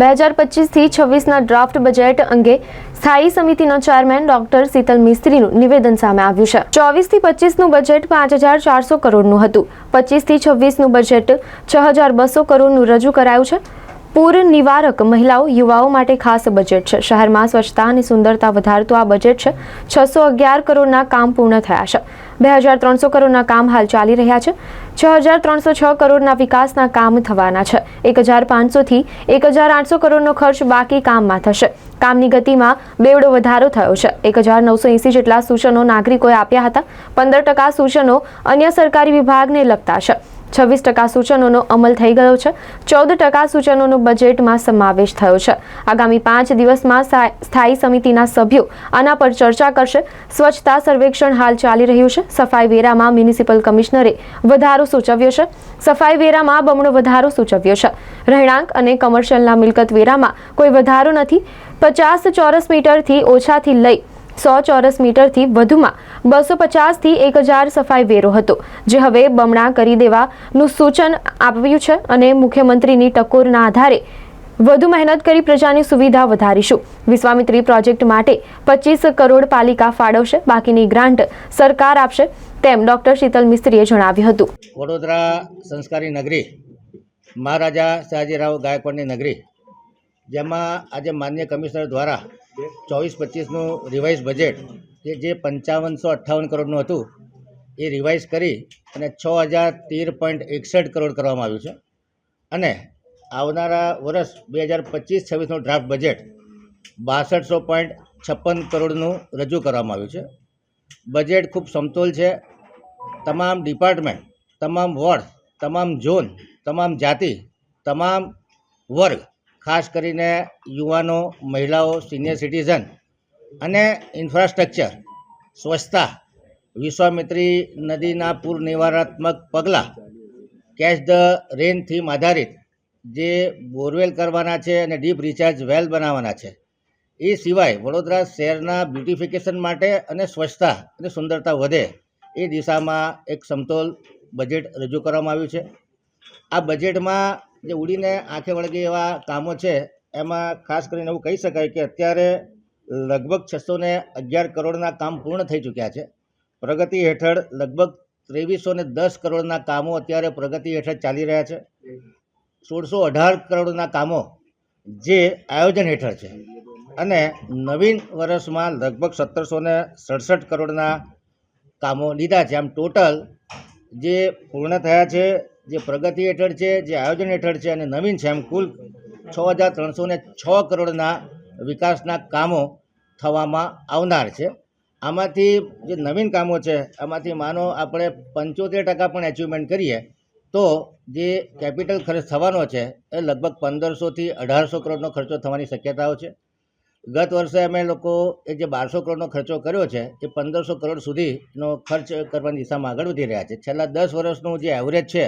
બે હજાર પચીસથી છવ્વીસના ડ્રાફ્ટ બજેટ અંગે સ્થાયી સમિતિના ચેરમેન ડોક્ટર શીતલ મિસ્ત્રીનું નિવેદન સામે આવ્યું છે. ચોવીસથી પચીસનું બજેટ પાંચ હજાર ચારસો કરોડનું હતું. પચીસથી છવ્વીસનું બજેટ છ હજાર બસો કરોડનું રજૂ કરાયું છે. પૂર નિવારક મહિલાઓ યુવાઓ માટે ખાસ બજેટ છે. શહેરમાં સ્વચ્છતા અને સુંદરતા વધારતું આ બજેટ છે. છસો અગિયાર કરોડના કામ પૂર્ણ થયા છે. બે હજાર ત્રણસો કરોડના કામ હાલ ચાલી રહ્યા છે. છ હજાર ત્રણસો છ કરોડના વિકાસના કામ થવાના છે. એક હજાર પાંચસોથી એક હજાર આઠસો કરોડનો ખર્ચ બાકી કામમાં થશે. કામની ગતિમાં બેવડો વધારો થયો છે. એક હજાર નવસો એંસી જેટલા સૂચનો નાગરિકોએ આપ્યા હતા. પંદર ટકા સૂચનો અન્ય સરકારી વિભાગને લગતા છે. છવ્વીસ ટકા સૂચનોનો અમલ થઈ ગયો છે. ચૌદ ટકા સૂચનોનો બજેટમાં સમાવેશ થયો છે. આગામી પાંચ દિવસમાં સ્થા- સ્થાયી સમિતિના સભ્યો આના પર ચર્ચા કરશે. સ્વચ્છતા સર્વેક્ષણ હાલ ચાલી રહ્યું છે. સફાઈ વેરામાં મ્યુનિસિપલ કમિશનરે વધારો સૂચવ્યો છે. સફાઈ વેરામાં બમણો વધારો સૂચવ્યો છે. રહેણાંક અને કમર્શિયલના મિલકત વેરામાં કોઈ વધારો નથી. પચાસ ચોરસ મીટરથી ઓછાથી લઈ સો ચોરસ મીટરથી વધુમાં બસો પચાસથી એક હજાર સફાઈ વેરો હતો, જે હવે બમણા કરી દેવાનું સૂચન આપ્યું છે અને મુખ્યમંત્રીની ટકોરના આધારે વધુ મહેનત કરી પ્રજાની સુવિધા વધારીશું. વિશ્વામિત્રી પ્રોજેક્ટ માટે પચીસ કરોડ પાલિકા ફાળવશે, બાકીની ગ્રાન્ટ સરકાર આપશે, તેમ ડોક્ટર શીતલ મિસ્ત્રીએ જણાવ્યું હતું. વડોદરા સંસ્કારી નગરી, મહારાજા સયાજીરાવ ગાયકવાડની નગરી જેમાં આજે માન્ય કમિશનર દ્વારા ચોવીસ પચીસનું રિવાઇઝ બજેટ કે જે પંચાવનસો અઠ્ઠાવન કરોડનું હતું, એ રિવાઇઝ કરી અને છ હજાર તેર પોઈન્ટ એકસઠ કરોડ કરવામાં આવ્યું છે. અને આવનારા વર્ષ બે હજાર પચીસ છવ્વીસનું ડ્રાફ્ટ બજેટ બાસઠસો પોઈન્ટ છપ્પન કરોડનું રજૂ કરવામાં આવ્યું છે. બજેટ ખૂબ સમતોલ છે. તમામ ડિપાર્ટમેન્ટ તમામ વોર્ડ તમામ ઝોન તમામ જાતિ, તમામ વર્ગ ખાસ કરીને યુવાનો, મહિલાઓ સિનિયર સિટીઝન અને ઇન્ફ્રાસ્ટ્રક્ચર સ્વચ્છતા, વિશ્વામિત્રી નદીના પૂર નિવારણાત્મક પગલાં કેચ ધ રેન થીમ આધારિત જે બોરવેલ કરવાના છે અને ડીપ રિચાર્જ વેલ બનાવવાના છે. એ સિવાય વડોદરા શહેરના બ્યુટિફિકેશન માટે અને સ્વચ્છતા અને સુંદરતા વધે એ દિશામાં એક સમતોલ બજેટ રજૂ કરવામાં આવ્યું છે. આ બજેટમાં જે ઉડીને આંખે વળગે એવા કામો છે, એમાં ખાસ કરીને એવું કહી શકાય કે અત્યારે લગભગ છસો ને અગિયાર કરોડના કામ પૂર્ણ થઈ ચૂક્યા છે. પ્રગતિ હેઠળ લગભગ ત્રેવીસો ને દસ કરોડના કામો અત્યારે પ્રગતિ હેઠળ ચાલી રહ્યા છે. સોળસો અઢાર કરોડના કામો જે આયોજન હેઠળ છે. અને નવીન વર્ષમાં લગભગ સત્તરસો ને સડસઠ કરોડના કામો લીધા છે. આમ ટોટલ જે પૂર્ણ થયા છે જે પ્રગતિ હેઠળ છે, જે આયોજન હેઠળ છે અને નવીન છે એમ કુલ છ હજાર ત્રણસો ને છ કરોડના વિકાસના કામો થવામાં આવનાર છે. આમાંથી જે નવીન કામો છે, આમાંથી માનો આપણે પંચોતેર ટકા પણ એચિવમેન્ટ કરીએ, તો જે કેપિટલ ખર્ચ થવાનો છે, એ લગભગ પંદરસોથી અઢારસો કરોડનો ખર્ચો થવાની શક્યતાઓ છે. ગત વર્ષે અમે લોકો એ જે બારસો કરોડનો ખર્ચો કર્યો છે, એ પંદરસો કરોડ સુધીનો ખર્ચ કરવાની દિશામાં આગળ વધી રહ્યા છે. છેલ્લા દસ વર્ષનું જે એવરેજ છે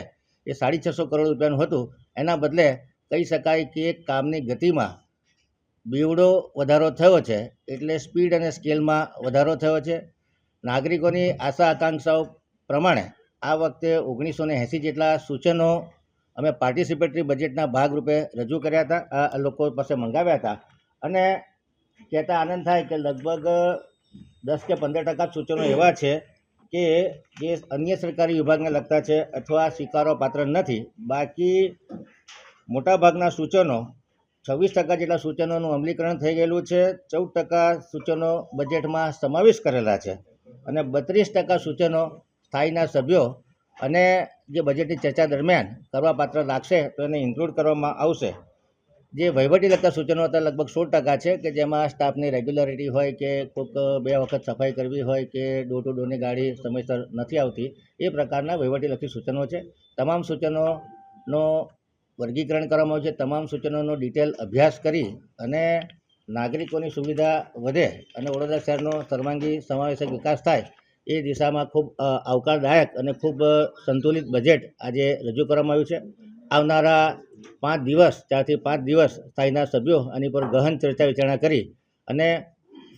એ સાડી છસો કરોડ રૂપિયાનું હતું. એના બદલે કહી શકાય કે કામની ગતિમાં બેવડો વધારો થયો છે, એટલે સ્પીડ અને સ્કેલમાં વધારો થયો છે. નાગરિકોની આશા આકાંક્ષાઓ પ્રમાણે આ વખતે ઓગણીસો ને એંસી જેટલા સૂચનો અમે પાર્ટિસિપેટરી બજેટના ભાગરૂપે રજૂ કર્યા હતા, આ લોકો પાસે મંગાવ્યા હતા. અને કહેતા આનંદ થાય કે લગભગ દસ કે પંદર ટકા સૂચનો એવા છે કે જે અન્ય સરકારી વિભાગને લગતા છે અથવા સ્વીકારવા પાત્ર નથી. બાકી મોટાભાગના સૂચનો છવ્વીસ ટકા જેટલા સૂચનોનું અમલીકરણ થઈ ગયેલું છે. ચૌદ ટકા સૂચનો બજેટમાં સમાવેશ કરેલા છે અને બત્રીસ ટકા સૂચનો સ્થાયીના સભ્યો અને જે બજેટની ચર્ચા દરમિયાન કરવાપાત્ર લાગશે તો એને ઇન્ક્લુડ કરવામાં આવશે. જે વહીવટી લગતા સૂચનો હતા, લગભગ સોળ ટકા છે કે જેમાં સ્ટાફની રેગ્યુલરિટી હોય કે કોઈક બે વખત સફાઈ કરવી હોય કે ડોર ટુ ડોરની ગાડી સમયસર નથી આવતી, એ પ્રકારના વહીવટીલક્ષી સૂચનો છે. તમામ સૂચનોનો વર્ગીકરણ કરવામાં આવ્યું છે. તમામ સૂચનોનો ડિટેલ અભ્યાસ કરી અને નાગરિકોની સુવિધા વધે અને વડોદરા શહેરનો સર્વાંગી સમાવેશક વિકાસ થાય, એ દિશામાં ખૂબ આવકારદાયક અને ખૂબ સંતુલિત બજેટ આજે રજૂ કરવામાં આવ્યું છે. આવનારા પાંચ દિવસ ચારથી પાંચ દિવસ સ્થાયીના સભ્યો આની પર ગહન ચર્ચા વિચારણા કરી અને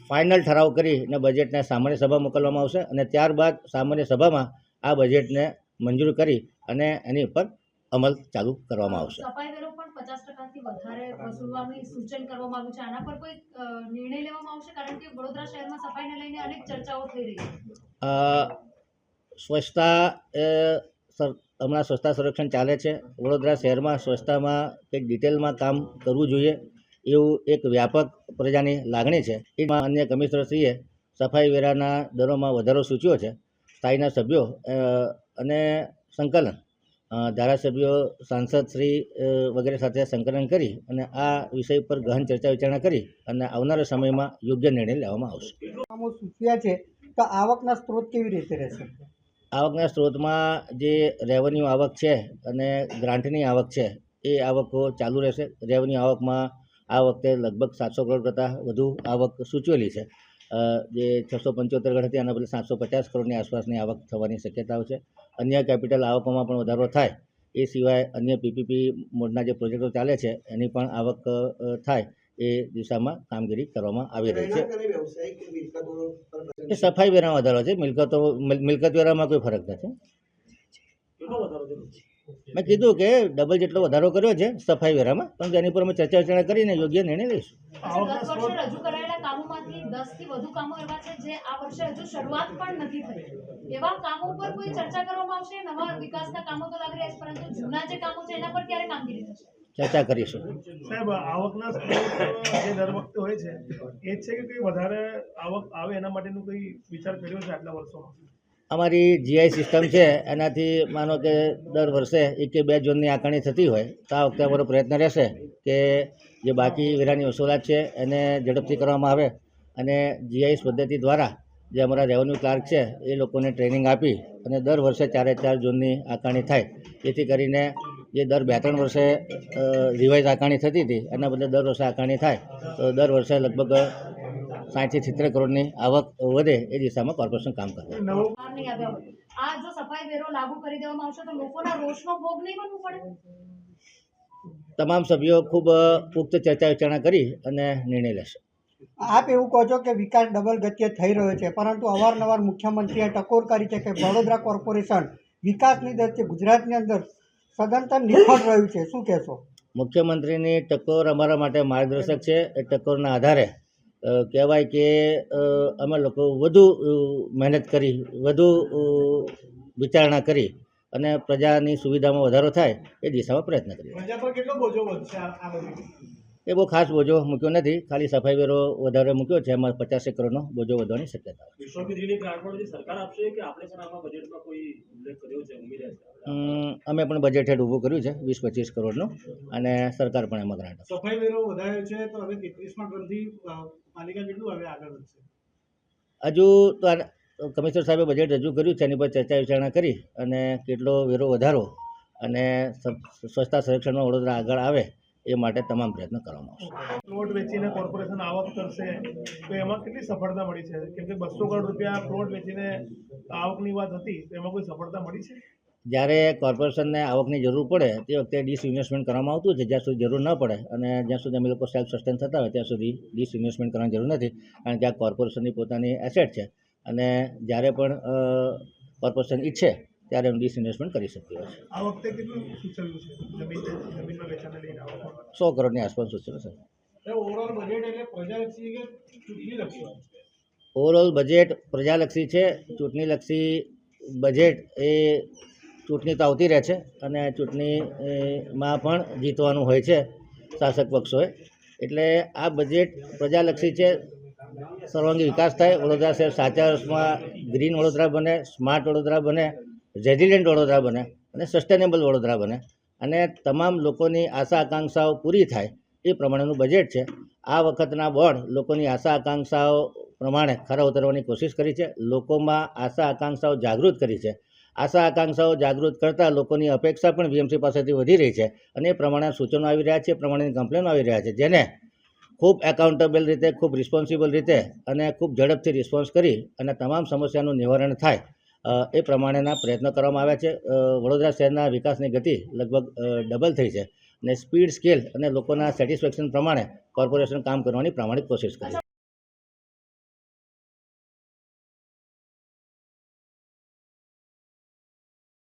ફાઇનલ ઠરાવ કરી અને બજેટને સામાન્ય સભા મોકલવામાં આવશે અને ત્યારબાદ સામાન્ય સભામાં આ બજેટને મંજૂર કરી અને એની ઉપર અમલ ચાલુ કરવામાં આવશે. સ્વચ્છતા સર- હમણાં સ્વચ્છતા સંરક્ષણ ચાલે છે. વડોદરા શહેરમાં સ્વચ્છતામાં કંઈક ડિટેલમાં કામ કરવું જોઈએ એવું એક વ્યાપક પ્રજાની લાગણી છે. એમાં અન્ય કમિશનરશ્રીએ સફાઈ વેરાના દરોમાં વધારો સૂચ્યો છે. સ્થાયીના સભ્યો અને સંકલન ધારાસભ્યો, સાંસદશ્રી વગેરે સાથે સંકલન કરી અને આ વિષય પર ગહન ચર્ચા વિચારણા કરી અને આવનારા સમયમાં યોગ્ય નિર્ણય લેવામાં આવશે. સૂચવ્યા છે તો આવકના સ્ત્રોત કેવી રીતે રહેશે? આવકના સ્ત્રોતમાં જે રેવન્યુ આવક છે અને ગ્રાન્ટની આવક છે, એ આવકો ચાલુ રહેશે. રેવન્યુ આવકમાં આ વખતે લગભગ સાતસો કરોડ કરતાં વધુ આવક સૂચવેલી છે. જે છસો પંચોતેર કરોડ હતી, આના બદલે સાતસો પચાસ કરોડની આસપાસની આવક થવાની શક્યતાઓ છે. અન્ય કેપિટલ આવકોમાં પણ વધારો થાય, એ સિવાય અન્ય પીપીપી મોડના જે પ્રોજેક્ટો ચાલે છે, એની પણ આવક થાય. એ દિશામાં કામગીરી કરવામાં આવી રહી છે. એ સફાઈ વેરામાં વધારો છે. મિલકતો મિલ- મિલકત વેરામાં કોઈ ફરક નથી. મેં કીધું કે ડબલ જેટલો વધારો કર્યો છે સફાઈ વેરામાં પણ તેની પર અમે ચર્ચા વિચારણા કરીને યોગ્ય નિર્ણય લઈશું. ગત વર્ષે રજૂ કરાયેલા કામોમાંથી દસથી વધુ કામો એવા છે જે આ વર્ષે હજુ શરૂઆત પણ નથી થઈ. એવા કામો પર કોઈ ચર્ચા કરવામાં આવશે? નવા વિકાસના કામો તો લાગી રહ્યા છે પરંતુ જૂના જે કામો છે એના પર ક્યારે કામગીરી થશે? ચર્ચા કરીશું. સાહેબ આવકના જે દર વખતે હોય છે એ છે કે કંઈ વધારે આવક આવે એના માટેનું કંઈ વિચાર કર્યો છે આટલા વર્ષોમાં? અમારી જીઆઈ સિસ્ટમ છે એનાથી માનો કે દર વર્ષે એક કે બે ઝોનની આકારણી થતી હોય તો આ વખતે અમારો પ્રયત્ન રહેશે કે જે બાકી વેરાની વસૂલાત છે એને ઝડપથી કરવામાં આવે અને જીઆઈએસ પદ્ધતિ દ્વારા જે અમારા રેવન્યુ ક્લાર્ક છે એ લોકોને ટ્રેનિંગ આપી અને દર વર્ષે ચારે ચાર ઝોનની આકારણી થાય. જેથી કરીને જે દર બે ત્રણ વર્ષે રિવાઇઝ આકારણી થતી હતી એના બદલે દર વર્ષે આકારણી થાય તો દર વર્ષે લગભગ સાઠથી સિત્તેર કરોડની આવક વધે એ દિશામાં કોર્પોરેશન કામ કરે. નવો બહાર નહીં આવ્યા હોય આ જો સફાઈ વેરો લાગુ કરી દેવામાં આવશે તો લોકોના રોષનો ભોગ નહીં બનવું પડે? તમામ સભ્યો ખૂબ પુખ્ત ચર્ચા વિચારણા કરી અને નિર્ણય લેશે. આપ એવું કહો છો કે વિકાસ ડબલ ગતિએ થઈ રહ્યો છે પરંતુ અવારનવાર મુખ્યમંત્રીએ ટકોર કરી છે કે વડોદરા કોર્પોરેશન વિકાસની દ્રષ્ટિએ ગુજરાતની અંદર સદંતર નિષ્ફળ રહ્યું છે. શું કહેશો? મુખ્યમંત્રીની ટકોર અમારા માટે માર્ગદર્શક છે. એ ટકોરના આધારે કહેવાય કે અમે લોકો વધુ મહેનત કરી વધુ વિચારણા કરી અને પ્રજાની સુવિધામાં વધારો થાય એ દિશામાં પ્રયત્ન કરીએ એ બહુ ખાસ બોજો મૂક્યો નથી. ખાલી સફાઈ વેરો વધારે મૂક્યો છે એમાં પચાસ કરોડનો બોજો વધવાની શક્યતા છે. વિશ્વવિદ્યાલયની ગ્રાન્ટ પણ જે સરકાર આપશે કે આપણે પણ આમાં બજેટમાં કોઈ ઉલ્લેખ કર્યો છે ઉમેર્યા છે? અમ, પણ બજેટ હેઠ ઊભું કર્યું છે વીસ પચીસ કરોડનું અને સરકાર પણ એમાં ગ્રાન્ટ સફાઈ વેરો વધાર્યો છે તો હવે તેત્રીસમાં ટનથી પાલિકા કેટલું હવે આગળ વધશે? હજુ તો કમિશનર સાહેબે બજેટ રજૂ કર્યું છે એની પર ચર્ચા વિચારણા કરી અને કેટલો વેરો વધારો અને સ- સ્વચ્છતા સંરક્ષણમાં વડોદરા આગળ આવે એ માટે તમામ પ્રયત્ન કરવામાં આવશે. પ્લોટ વેચીને કોર્પોરેશન આવક કરશે તો એમાં કેટલી સફળતા મળી છે? કેમ કે બસો કરોડ રૂપિયા પ્લોટ વેચીને આવકની વાત હતી તો એમાં કોઈ સફળતા મળી છે? જ્યારે કોર્પોરેશનને આવકની જરૂર પડે તે વખતે ડિસઇન્વેસ્ટમેન્ટ કરવામાં આવતું છે જ્યાં સુધી જરૂર ન પડે અને જ્યાં સુધી અમે લોકો સેલ્ફ સસ્ટેન થતા હોય ત્યાં સુધી ડિસઇન્વેસ્ટમેન્ટ કરવાની જરૂર નથી કારણ કે આ કોર્પોરેશનની પોતાની એસેટ છે. અને જ્યારે પણ કોર્પોરેશન ઈચ્છે ત્યારે એમ ડિસઇન્વેસ્ટમેન્ટ કરી શકતી હોય છે આ વખતે કેટલું સૂચવ્યું છે? જમીન જમીનમાં વેચાણને લઈને આવક સો કરોડની આસપાસ સૂચવ્યું છે. ઓવરઓલ બજેટ એટલે પ્રજાલક્ષી કે ચૂંટણી લક્ષી ઓવરઓલ બજેટ પ્રજાલક્ષી છે ચૂંટણીલક્ષી બજેટ એ ચૂંટણી તો આવતી રહે છે અને ચૂંટણીમાં પણ જીતવાનું હોય છે શાસક પક્ષોએ. એટલે આ બજેટ પ્રજાલક્ષી છે સર્વાંગી વિકાસ થાય વડોદરા શહેર સાચા અર્થમાં ગ્રીન વડોદરા બને સ્માર્ટ વડોદરા બને રેઝિલિયન્ટ વડોદરા બને અને સસ્ટેનેબલ વડોદરા બને અને તમામ લોકોની આશા આકાંક્ષાઓ પૂરી થાય એ પ્રમાણેનું બજેટ છે. આ વખતના બોર્ડ લોકોની આશા આકાંક્ષાઓ પ્રમાણે ખરા ઉતરવાની કોશિશ કરી છે. લોકોમાં આશા આકાંક્ષાઓ જાગૃત કરી છે. આશા આકાંક્ષાઓ જાગૃત કરતાં લોકોની અપેક્ષા પણ વીએમસી પાસેથી વધી રહી છે અને એ પ્રમાણે સૂચનો આવી રહ્યા છે, એ પ્રમાણેની કમ્પ્લેનો આવી રહ્યા છે, જેને ખૂબ એકાઉન્ટેબલ રીતે, ખૂબ રિસ્પોન્સિબલ રીતે અને ખૂબ ઝડપથી રિસ્પોન્સ કરી અને તમામ સમસ્યાનું નિવારણ થાય એ પ્રમાણેના પ્રયત્નો કરવામાં આવ્યા છે. વડોદરા શહેરના વિકાસની ગતિ લગભગ ડબલ થઈ છે. અને સ્પીડ, સ્કેલ અને લોકોના સેટિસ્ફેક્શન પ્રમાણે કોર્પોરેશન કામ કરવાની પ્રામાણિક કોશિશ કરી